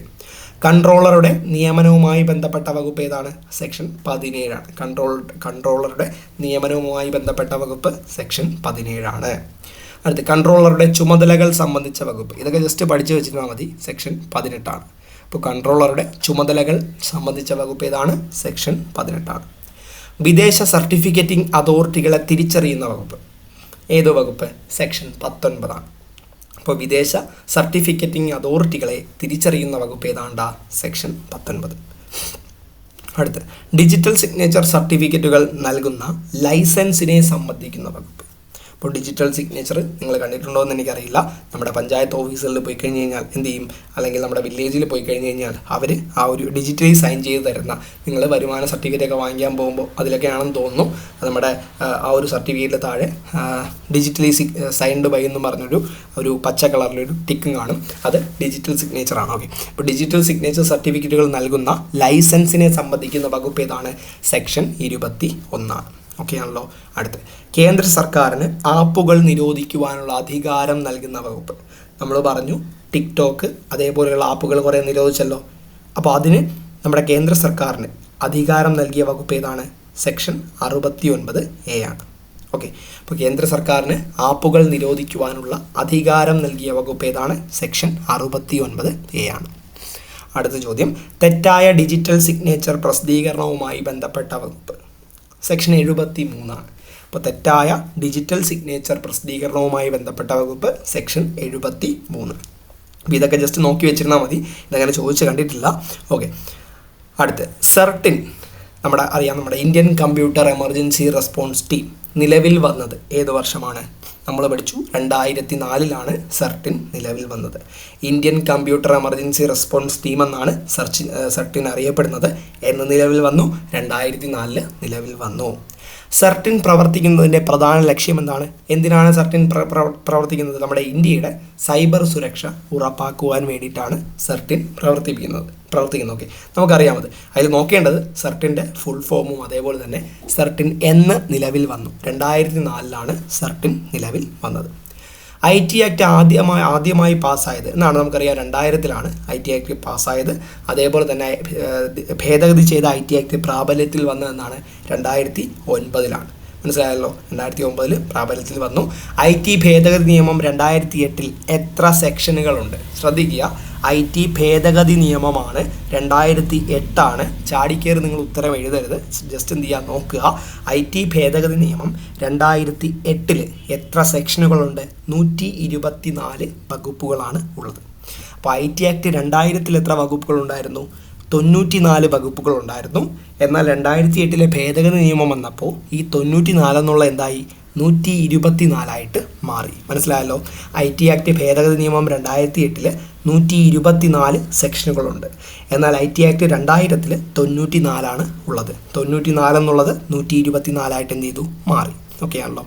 കൺട്രോളറുടെ നിയമനവുമായി ബന്ധപ്പെട്ട വകുപ്പ് ഏതാണ്? സെക്ഷൻ പതിനേഴാണ്. കൺട്രോൾ കൺട്രോളറുടെ നിയമനവുമായി ബന്ധപ്പെട്ട വകുപ്പ് സെക്ഷൻ പതിനേഴാണ്. അടുത്ത് കൺട്രോളറുടെ ചുമതലകൾ സംബന്ധിച്ച വകുപ്പ്. ഇതൊക്കെ ജസ്റ്റ് പഠിച്ചു വെച്ചിരുന്നാൽ മതി. സെക്ഷൻ പതിനെട്ടാണ്. അപ്പോൾ കൺട്രോളറുടെ ചുമതലകൾ സംബന്ധിച്ച വകുപ്പ് ഏതാണ്? സെക്ഷൻ പതിനെട്ടാണ്. വിദേശ സർട്ടിഫിക്കറ്റിംഗ് അതോറിറ്റികളെ തിരിച്ചറിയുന്ന വകുപ്പ്. ഏത് വകുപ്പ്? സെക്ഷൻ പത്തൊൻപതാണ്. അപ്പോൾ വിദേശ സർട്ടിഫിക്കറ്റിംഗ് അതോറിറ്റികളെ തിരിച്ചറിയുന്ന വകുപ്പ് ഏതാണ്ട? സെക്ഷൻ പത്തൊൻപത്. അടുത്ത്. ഡിജിറ്റൽ സിഗ്നേച്ചർ സർട്ടിഫിക്കറ്റുകൾ നൽകുന്ന ലൈസൻസിനെ സംബന്ധിക്കുന്ന വകുപ്പ്. അപ്പോൾ ഡിജിറ്റൽ സിഗ്നേച്ചർ നിങ്ങൾ കണ്ടിട്ടുണ്ടോ എന്ന് എനിക്കറിയില്ല. നമ്മുടെ പഞ്ചായത്ത് ഓഫീസുകളിൽ പോയി കഴിഞ്ഞ് കഴിഞ്ഞാൽ എന്ത് ചെയ്യും? അല്ലെങ്കിൽ നമ്മുടെ വില്ലേജിൽ പോയി കഴിഞ്ഞ് കഴിഞ്ഞാൽ അവർ ആ ഒരു ഡിജിറ്റലി സൈൻ ചെയ്ത് തരുന്ന നിങ്ങൾ വരുമാന സർട്ടിഫിക്കറ്റ് ഒക്കെ വാങ്ങിക്കാൻ പോകുമ്പോൾ അതിലൊക്കെയാണെന്ന് തോന്നുന്നു. നമ്മുടെ ആ, ആ ഒരു സർട്ടിഫിക്കറ്റിൽ താഴെ ഡിജിറ്റലി സൈൻഡ് ബൈ എന്ന് പറഞ്ഞൊരു ഒരു പച്ച കളറിലൊരു ടിക്കും കാണും. അത് ഡിജിറ്റൽ സിഗ്നേച്ചർ ആണ്. ഓക്കെ. ഇപ്പോൾ ഡിജിറ്റൽ സിഗ്നേച്ചർ സർട്ടിഫിക്കറ്റുകൾ നൽകുന്ന ലൈസൻസിനെ സംബന്ധിക്കുന്ന വകുപ്പ് ഏതാണ്? സെക്ഷൻ ഇരുപത്തി ഒന്നാണ്. ഓക്കെ ആണല്ലോ അടുത്ത് കേന്ദ്ര സർക്കാരിന് ആപ്പുകൾ നിരോധിക്കുവാനുള്ള അധികാരം നൽകുന്ന വകുപ്പ്. നമ്മൾ പറഞ്ഞു ടിക്ടോക്ക് അതേപോലെയുള്ള ആപ്പുകൾ കുറേ നിരോധിച്ചല്ലോ. അപ്പോൾ അതിന് നമ്മുടെ കേന്ദ്ര സർക്കാരിന് അധികാരം നൽകിയ വകുപ്പ് ഏതാണ്? സെക്ഷൻ അറുപത്തി ഒൻപത് എ ആണ്. ഓക്കെ. അപ്പോൾ കേന്ദ്ര സർക്കാരിന് ആപ്പുകൾ നിരോധിക്കുവാനുള്ള അധികാരം നൽകിയ വകുപ്പ് ഏതാണ്? സെക്ഷൻ അറുപത്തി ഒൻപത് എ ആണ്. അടുത്ത ചോദ്യം. തെറ്റായ ഡിജിറ്റൽ സിഗ്നേച്ചർ പ്രസിദ്ധീകരണവുമായി ബന്ധപ്പെട്ട വകുപ്പ്. സെക്ഷൻ എഴുപത്തി മൂന്നാണ് അപ്പോൾ തെറ്റായ ഡിജിറ്റൽ സിഗ്നേച്ചർ പ്രസിദ്ധീകരണവുമായി ബന്ധപ്പെട്ട വകുപ്പ് സെക്ഷൻ എഴുപത്തി മൂന്ന് അപ്പോൾ ഇതൊക്കെ ജസ്റ്റ് നോക്കി വെച്ചിരുന്നാൽ മതി. ഇതങ്ങനെ ചോദിച്ച് കണ്ടിട്ടില്ല. ഓക്കെ അടുത്ത് സെർട്ടിൻ നമ്മുടെ അറിയാം നമ്മുടെ Indian computer emergency response team നിലവിൽ വന്നത്. ഏത് വർഷമാണ്? നമ്മൾ പഠിച്ചു. രണ്ടായിരത്തി നാലിലാണ് സർട്ടിൻ നിലവിൽ വന്നത്. Indian computer emergency response team എന്നാണ് സെർച്ച് സെർട്ടിൻ അറിയപ്പെടുന്നത്. എന്ന് നിലവിൽ വന്നു. രണ്ടായിരത്തി നാലിൽ നിലവിൽ വന്നു. സെർട്ടിൻ പ്രവർത്തിക്കുന്നതിന്റെ പ്രധാന ലക്ഷ്യം എന്താണ് എന്തിനാണ് സെർട്ടിൻ പ്ര- പ്ര- പ്രവർത്തിക്കുന്നത്? നമ്മുടെ ഇന്ത്യയുടെ സൈബർ സുരക്ഷ ഉറപ്പാക്കുവാൻ വേണ്ടിയിട്ടാണ് സെർട്ടിൻ പ്രവർത്തിപ്പിക്കുന്നത് പ്രവർത്തിക്കുന്നത്. ഓക്കെ നമുക്കറിയാമത്. അതിൽ നോക്കേണ്ടത് സെർട്ടിന്റെ ഫുൾ ഫോമും അതേപോലെ തന്നെ സെർട്ടിൻ എന്ന് നിലവിൽ വന്നു. രണ്ടായിരത്തി നാലിലാണ് സെർട്ടിൻ നിലവിൽ വന്നത്. ഐ ടി ആക്ട് ആദ്യമായി ആദ്യമായി പാസ്സായത് എന്നാണ് നമുക്കറിയാം. രണ്ടായിരത്തിലാണ് ഐ ടി ആക്ട് പാസ്സായത്. അതേപോലെ തന്നെ ഭേദഗതി ചെയ്ത ഐ ടി ആക്ട് പ്രാബല്യത്തിൽ വന്നതെന്നാണ് രണ്ടായിരത്തി ഒൻപതിലാണ് മനസ്സിലായല്ലോ? രണ്ടായിരത്തി ഒമ്പതിൽ പ്രാബല്യത്തിൽ വന്നു. ഐ ടി ഭേദഗതി നിയമം രണ്ടായിരത്തി എട്ടിൽ എത്ര സെക്ഷനുകളുണ്ട് ശ്രദ്ധിക്കുക. ഐ ടി ഭേദഗതി നിയമമാണ്. രണ്ടായിരത്തി എട്ടാണ്. ചാടിക്കേറി നിങ്ങൾ ഉത്തരം എഴുതരുത്. ജസ്റ്റ് എന്ത് ചെയ്യുക നോക്കുക. ഐ ടി ഭേദഗതി നിയമം രണ്ടായിരത്തി എട്ടിൽ എത്ര സെക്ഷനുകളുണ്ട്? നൂറ്റി ഇരുപത്തി നാല് വകുപ്പുകളാണ് ഉള്ളത്. അപ്പോൾ ഐ ടി ആക്ട് രണ്ടായിരത്തിൽ എത്ര വകുപ്പുകൾ ഉണ്ടായിരുന്നു തൊണ്ണൂറ്റി നാല് വകുപ്പുകൾ ഉണ്ടായിരുന്നു എന്നാൽ രണ്ടായിരത്തി എട്ടിലെ ഭേദഗതി നിയമം വന്നപ്പോൾ ഈ തൊണ്ണൂറ്റി നാലെന്നുള്ള എന്തായി? നൂറ്റി ഇരുപത്തി നാലായിട്ട് മാറി. മനസ്സിലായല്ലോ? ഐ ടി ആക്ട് ഭേദഗതി നിയമം രണ്ടായിരത്തി എട്ടിൽ നൂറ്റി ഇരുപത്തി നാല് സെക്ഷനുകളുണ്ട്. എന്നാൽ ഐ ടി ആക്ട് രണ്ടായിരത്തിൽ തൊണ്ണൂറ്റി നാലാണ് ഉള്ളത്. തൊണ്ണൂറ്റി നാലെന്നുള്ളത് നൂറ്റി ഇരുപത്തി നാലായിട്ട് എന്ത് ചെയ്തു? മാറി. ഓക്കെ ആണല്ലോ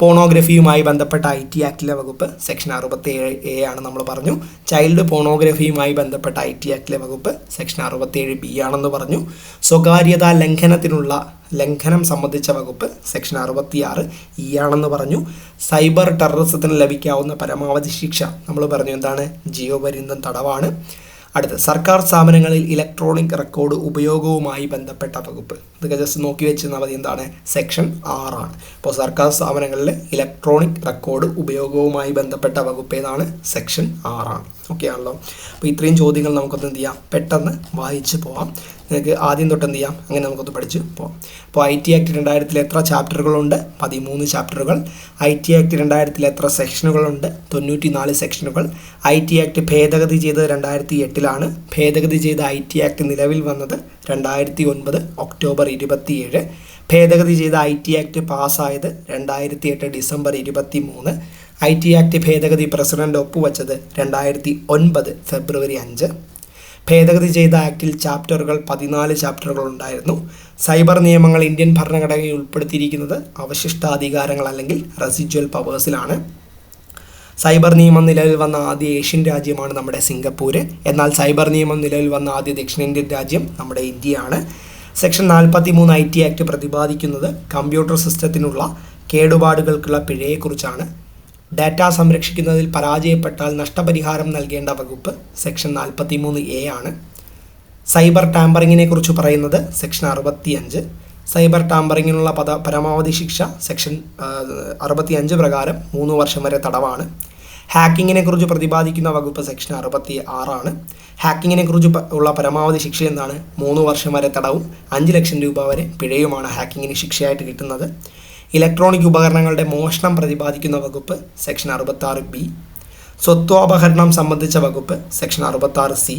പോണോഗ്രഫിയുമായി ബന്ധപ്പെട്ട ഐ ടി ആക്ടിലെ വകുപ്പ് സെക്ഷൻ അറുപത്തി ഏഴ് എ ആണ് നമ്മൾ പറഞ്ഞു. ചൈൽഡ് പോണോഗ്രഫിയുമായി ബന്ധപ്പെട്ട ഐ ടി ആക്ടിലെ വകുപ്പ് സെക്ഷൻ അറുപത്തിയേഴ് ബി ആണെന്ന് പറഞ്ഞു. സ്വകാര്യതാ ലംഘനത്തിനുള്ള ലംഘനം സംബന്ധിച്ച വകുപ്പ് സെക്ഷൻ അറുപത്തിയാറ് ഇ ആണെന്ന് പറഞ്ഞു. സൈബർ ടെററിസത്തിന് ലഭിക്കാവുന്ന പരമാവധി ശിക്ഷ നമ്മൾ പറഞ്ഞു എന്താണ്? ജീവപര്യന്തം തടവാണ്. അടുത്ത് സർക്കാർ സ്ഥാപനങ്ങളിൽ ഇലക്ട്രോണിക് റെക്കോർഡ് ഉപയോഗവുമായി ബന്ധപ്പെട്ട വകുപ്പ്. ഇതൊക്കെ ജസ്റ്റ് നോക്കി വെച്ചിരുന്നാൽ മതി എന്താണ്? സെക്ഷൻ ആറാണ്. അപ്പോൾ സർക്കാർ സ്ഥാപനങ്ങളിൽ ഇലക്ട്രോണിക് റെക്കോർഡ് ഉപയോഗവുമായി ബന്ധപ്പെട്ട വകുപ്പ് ഏതാണ്? സെക്ഷൻ ആറാണ്. ഓക്കെ ആണല്ലോ? അപ്പോൾ ഇത്രയും ചോദ്യങ്ങൾ നമുക്കൊന്ന് എന്ത് ചെയ്യാം? പെട്ടെന്ന് വായിച്ചു പോവാം. നിങ്ങൾക്ക് ആദ്യം തൊട്ട് എന്ത് ചെയ്യാം? അങ്ങനെ നമുക്കൊന്ന് പഠിച്ച് പോവാം. അപ്പോൾ ഐ ടി ആക്ട് രണ്ടായിരത്തിൽ എത്ര ചാപ്റ്ററുകളുണ്ട്? പതിമൂന്ന് ചാപ്റ്ററുകൾ. ഐ ടി ആക്ട് രണ്ടായിരത്തിൽ എത്ര സെക്ഷനുകളുണ്ട്? തൊണ്ണൂറ്റി നാല് സെക്ഷനുകൾ. ഐ ടി ആക്ട് ഭേദഗതി ചെയ്തത് രണ്ടായിരത്തി എട്ടിലാണ് ഭേദഗതി ചെയ്ത ഐ ടി ആക്ട് നിലവിൽ വന്നത് രണ്ടായിരത്തി ഒൻപത് ഒക്ടോബർ ഇരുപത്തിയേഴ്. ഭേദഗതി ചെയ്ത ഐ ടി ആക്ട് പാസ്സായത് രണ്ടായിരത്തി എട്ട് ഡിസംബർ ഇരുപത്തി മൂന്ന് ഐ ടി ആക്ട് ഭേദഗതി പ്രസിഡന്റ് ഒപ്പുവച്ചത് രണ്ടായിരത്തി ഒൻപത് ഫെബ്രുവരി അഞ്ച്. ഭേദഗതി ചെയ്ത ആക്ടിൽ ചാപ്റ്ററുകൾ പതിനാല് ചാപ്റ്ററുകൾ ഉണ്ടായിരുന്നു. സൈബർ നിയമങ്ങൾ ഇന്ത്യൻ ഭരണഘടനയിൽ ഉൾപ്പെടുത്തിയിരിക്കുന്നത് അവശിഷ്ടാധികാരങ്ങൾ അല്ലെങ്കിൽ റെസിജ്വൽ പവേഴ്സിലാണ് സൈബർ നിയമം നിലവിൽ വന്ന ആദ്യ ഏഷ്യൻ രാജ്യമാണ് നമ്മുടെ സിംഗപ്പൂര്. എന്നാൽ സൈബർ നിയമം നിലവിൽ വന്ന ആദ്യ ദക്ഷിണേന്ത്യൻ രാജ്യം നമ്മുടെ ഇന്ത്യയാണ്. സെക്ഷൻ നാൽപ്പത്തി മൂന്ന് ഐ ടി ആക്ട് പ്രതിപാദിക്കുന്നത് കമ്പ്യൂട്ടർ സിസ്റ്റത്തിനുള്ള കേടുപാടുകൾക്കുള്ള പിഴയെക്കുറിച്ചാണ്. ഡാറ്റ സംരക്ഷിക്കുന്നതിൽ പരാജയപ്പെട്ടാൽ നഷ്ടപരിഹാരം നൽകേണ്ട വകുപ്പ് സെക്ഷൻ നാൽപ്പത്തി മൂന്ന് എ ആണ്. സൈബർ ടാമ്പറിങ്ങിനെ കുറിച്ച് പറയുന്നത് സെക്ഷൻ അറുപത്തിയഞ്ച്. സൈബർ ടാമ്പറിങ്ങിനുള്ള പദ പരമാവധി ശിക്ഷ സെക്ഷൻ അറുപത്തി അഞ്ച് പ്രകാരം മൂന്ന് വർഷം വരെ തടവാണ്. ഹാക്കിങ്ങിനെ കുറിച്ച് പ്രതിപാദിക്കുന്ന വകുപ്പ് സെക്ഷൻ അറുപത്തി ആറാണ്. ഹാക്കിങ്ങിനെ കുറിച്ച് ഉള്ള പരമാവധി ശിക്ഷ എന്താണ്? മൂന്ന് വർഷം വരെ തടവും അഞ്ച് ലക്ഷം രൂപ വരെ പിഴയുമാണ് ഹാക്കിങ്ങിന് ശിക്ഷയായിട്ട് കിട്ടുന്നത്. ഇലക്ട്രോണിക് ഉപകരണങ്ങളുടെ മോഷണം പ്രതിപാദിക്കുന്ന വകുപ്പ് സെക്ഷൻ അറുപത്തി ആറ് ബി. സ്വത്വാപഹരണം സംബന്ധിച്ച വകുപ്പ് സെക്ഷൻ അറുപത്തി ആറ് സി.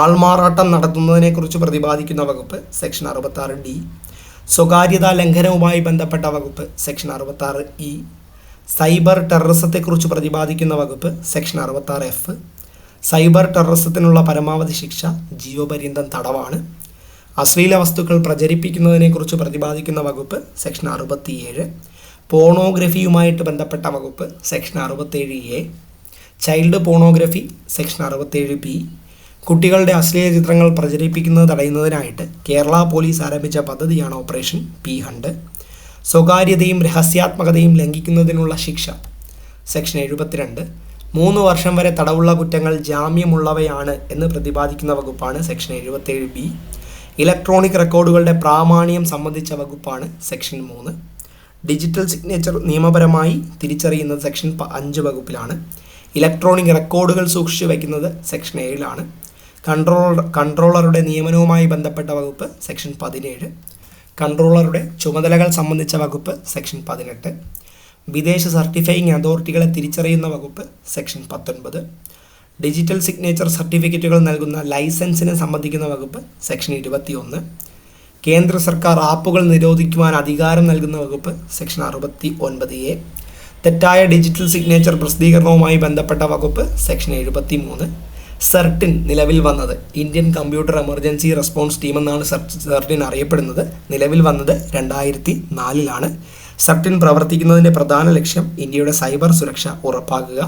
ആൾമാറാട്ടം നടത്തുന്നതിനെക്കുറിച്ച് പ്രതിപാദിക്കുന്ന വകുപ്പ് സെക്ഷൻ അറുപത്തി ആറ് ഡി. സ്വകാര്യതാ ലംഘനവുമായി ബന്ധപ്പെട്ട വകുപ്പ് സെക്ഷൻ അറുപത്തി ആറ് ഇ. സൈബർ ടെററിസത്തെക്കുറിച്ച് പ്രതിപാദിക്കുന്ന വകുപ്പ് സെക്ഷൻ അറുപത്തി ആറ് എഫ്. സൈബർ ടെററിസത്തിനുള്ള പരമാവധി ശിക്ഷ ജീവപര്യന്തം തടവാണ്. അശ്ലീല വസ്തുക്കൾ പ്രചരിപ്പിക്കുന്നതിനെക്കുറിച്ച് പ്രതിപാദിക്കുന്ന വകുപ്പ് സെക്ഷൻ അറുപത്തിയേഴ്. പോണോഗ്രഫിയുമായിട്ട് ബന്ധപ്പെട്ട വകുപ്പ് സെക്ഷൻ അറുപത്തേഴ് എ. ചൈൽഡ് പോണോഗ്രഫി സെക്ഷൻ അറുപത്തേഴ് ബി. കുട്ടികളുടെ അശ്ലീല ചിത്രങ്ങൾ പ്രചരിപ്പിക്കുന്നത് തടയുന്നതിനായിട്ട് കേരള പോലീസ് ആരംഭിച്ച പദ്ധതിയാണ് ഓപ്പറേഷൻ പി ഹണ്ട്. സ്വകാര്യതയും രഹസ്യാത്മകതയും ലംഘിക്കുന്നതിനുള്ള ശിക്ഷ സെക്ഷൻ എഴുപത്തിരണ്ട്. മൂന്ന് വർഷം വരെ തടവുള്ള കുറ്റങ്ങൾ ജാമ്യമുള്ളവയാണ് എന്ന് പ്രതിപാദിക്കുന്ന വകുപ്പാണ് സെക്ഷൻ എഴുപത്തേഴ് ബി. ഇലക്ട്രോണിക് റെക്കോർഡുകളുടെ പ്രാമാണ്യം സംബന്ധിച്ച വകുപ്പാണ് സെക്ഷൻ മൂന്ന്. ഡിജിറ്റൽ സിഗ്നേച്ചർ നിയമപരമായി തിരിച്ചറിയുന്നത് സെക്ഷൻ അഞ്ച് വകുപ്പിലാണ്. ഇലക്ട്രോണിക് റെക്കോർഡുകൾ സൂക്ഷിച്ചു വയ്ക്കുന്നത് സെക്ഷൻ ഏഴിലാണ്. കൺട്രോളർ കൺട്രോളറുടെ നിയമനവുമായി ബന്ധപ്പെട്ട വകുപ്പ് സെക്ഷൻ പതിനേഴ്. കൺട്രോളറുടെ ചുമതലകൾ സംബന്ധിച്ച വകുപ്പ് സെക്ഷൻ പതിനെട്ട്. വിദേശ സർട്ടിഫൈയിങ് അതോറിറ്റികളെ തിരിച്ചറിയുന്ന വകുപ്പ് സെക്ഷൻ പത്തൊൻപത്. ഡിജിറ്റൽ സിഗ്നേച്ചർ സർട്ടിഫിക്കറ്റുകൾ നൽകുന്ന ലൈസൻസിനെ സംബന്ധിക്കുന്ന വകുപ്പ് സെക്ഷൻ ഇരുപത്തിയൊന്ന്. കേന്ദ്ര സർക്കാർ ആപ്പുകൾ നിരോധിക്കുവാൻ അധികാരം നൽകുന്ന വകുപ്പ് സെക്ഷൻ അറുപത്തി ഒൻപത് എ. തെറ്റായ ഡിജിറ്റൽ സിഗ്നേച്ചർ പ്രസിദ്ധീകരണവുമായി ബന്ധപ്പെട്ട വകുപ്പ് സെക്ഷൻ എഴുപത്തി മൂന്ന് സെർട്ടിൻ നിലവിൽ വന്നത് Indian computer emergency response team എന്നാണ് സെർട്ട് സെർട്ടിൻ അറിയപ്പെടുന്നത്. നിലവിൽ വന്നത് രണ്ടായിരത്തി നാലിലാണ് സെർട്ടിൻ പ്രവർത്തിക്കുന്നതിന്റെ പ്രധാന ലക്ഷ്യം ഇന്ത്യയുടെ സൈബർ സുരക്ഷ ഉറപ്പാക്കുക.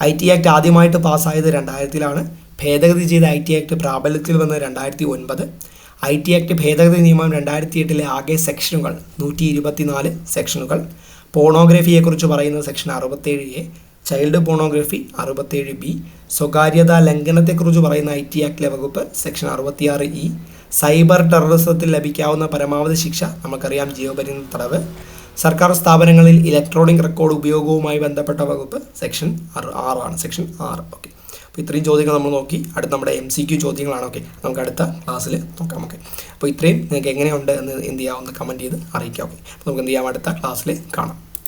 ഐ ടി ആക്ട് ആദ്യമായിട്ട് പാസ്സായത് രണ്ടായിരത്തിലാണ്. ഭേദഗതി ചെയ്ത ഐ ടി ആക്ട് പ്രാബല്യത്തിൽ വന്നത് രണ്ടായിരത്തി ഒൻപത് ഐ ടി ആക്ട് ഭേദഗതി നിയമം രണ്ടായിരത്തി എട്ടിലെ ആകെ സെക്ഷനുകൾ നൂറ്റി ഇരുപത്തിനാല് സെക്ഷനുകൾ പോണോഗ്രഫിയെക്കുറിച്ച് പറയുന്ന സെക്ഷൻ അറുപത്തേഴ് എ ചൈൽഡ് പോണോഗ്രഫി അറുപത്തേഴ് ബി സ്വകാര്യതാ ലംഘനത്തെക്കുറിച്ച് പറയുന്ന ഐ ടി ആക്ടിലെ വകുപ്പ് സെക്ഷൻ അറുപത്തിയാറ് ഇ സൈബർ ടെററിസത്തിൽ ലഭിക്കാവുന്ന പരമാവധി ശിക്ഷ നമുക്കറിയാം ജീവപര്യന്തം തടവ് സർക്കാർ സ്ഥാപനങ്ങളിൽ ഇലക്ട്രോണിക് റെക്കോർഡ് ഉപയോഗവുമായി ബന്ധപ്പെട്ട വകുപ്പ് സെക്ഷൻ ആറ് ആറാണ്. സെക്ഷൻ ആറ്. ഓക്കെ അപ്പോൾ ഇത്രയും ചോദ്യങ്ങൾ നമ്മൾ നോക്കി. അടുത്ത നമ്മുടെ എം സി ക്യു ചോദ്യങ്ങളാണ്. ഓക്കെ നമുക്ക് അടുത്ത ക്ലാസ്സിൽ നോക്കാം. ഓക്കെ അപ്പോൾ ഇത്രയും നിങ്ങൾക്ക് എങ്ങനെയുണ്ട് എന്ന് എന്ത് ചെയ്യാം? ഒന്ന് കമന്റ് ചെയ്ത് അറിയിക്കാം. ഓക്കെ അപ്പോൾ നമുക്ക് എന്ത് ചെയ്യാം? അടുത്ത ക്ലാസ്സിൽ കാണാം.